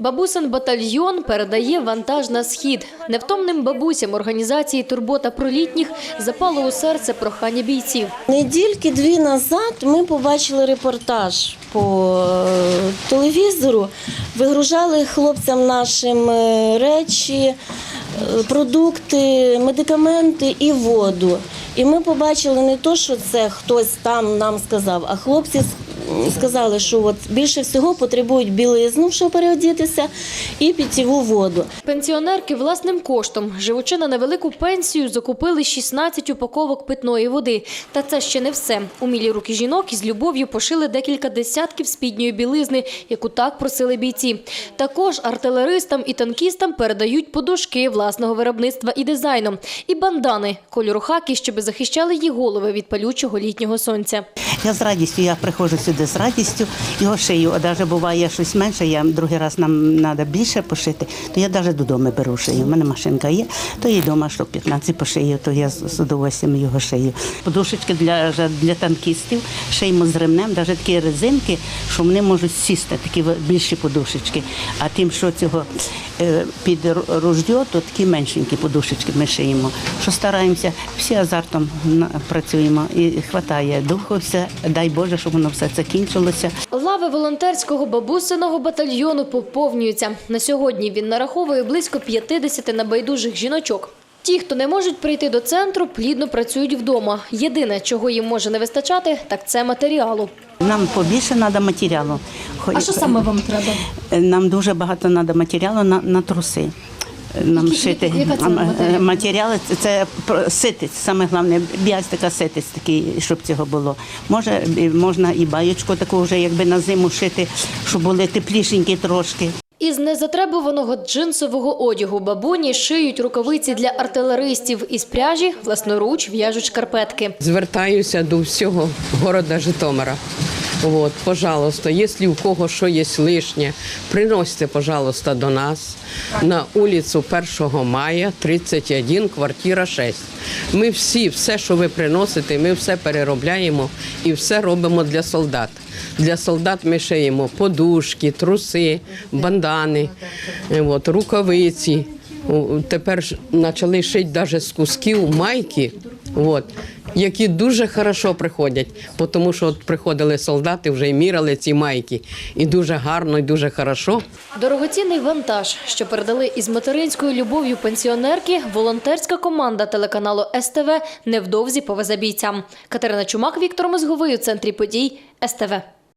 Бабусин батальйон передає вантаж на схід. Невтомним бабусям організації Турбота про літніх запало у серце прохання бійців. Недільки дві назад ми побачили репортаж по е, телевізору. Вигружали хлопцям нашим е, речі, е, продукти, медикаменти і воду. І ми побачили не то, що це хтось там нам сказав, а хлопці сказали, що от більше всього потребують білизну, щоб переодітися, і питьову воду. Пенсіонерки власним коштом, живучи на невелику пенсію, закупили 16 упаковок питної води. Та це ще не все. Умілі руки жінок із любов'ю пошили декілька десятків спідньої білизни, яку так просили бійці. Також артилеристам і танкістам передають подушки власного виробництва і дизайну, і бандани кольору хакі, щоб захищали їх голови від палючого літнього сонця. Я з радістю, я приходжу сюди з радістю, його шию. А навіть буває щось менше, я другий раз нам треба більше пошити, то я навіть додому беру шию. У мене машинка є, то і вдома штук 15 пошию, то я з удовольствием його шию. Подушечки для, для танкістів, шиємо з ремнем, навіть такі резинки, що вони можуть сісти, такі більші подушечки. А тим, що цього е, під ру- руждьо, то такі меншенькі подушечки ми шиємо. Що стараємося, всі азартом працюємо і хватає духу, все, дай Боже, щоб воно все це кінчилося. Лави волонтерського бабусиного батальйону поповнюються. На сьогодні він нараховує близько 50 небайдужих жіночок. Ті, хто не можуть прийти до центру, плідно працюють вдома. Єдине, чого їм може не вистачати, так це матеріалу. Нам побільше треба матеріалу. Хо- вам треба? Нам дуже багато треба матеріалу на, на труси. Нам Які- шити е, матеріали, це, це ситець, саме головне, біась така ситець такий, щоб цього було. Може, можна і баєчку таку вже якби на зиму шити, щоб були теплішенькі трошки. Із незатребуваного джинсового одягу бабуні шиють рукавиці для артилеристів. Із пряжі власноруч в'яжуть шкарпетки. Звертаюся до всього города Житомира. Вот, пожалуйста, если у кого що є лишнє, приносите, пожалуйста, до нас на вулицю 1 мая, 31, квартира 6. Ми всі, все, що ви приносите, ми все переробляємо і все робимо для солдат. Для солдат ми шиємо подушки, труси, бандани, от, рукавиці. Тепер почали шити навіть з кусків майки, от, які дуже хорошо приходять, тому що от приходили солдати, вже й міряли ці майки. І дуже гарно, і дуже хорошо. Дорогоцінний вантаж, що передали із материнською любов'ю пенсіонерки, волонтерська команда телеканалу СТВ невдовзі повезе бійцям. Катерина Чумак, Віктор Мозговий у центрі подій СТВ.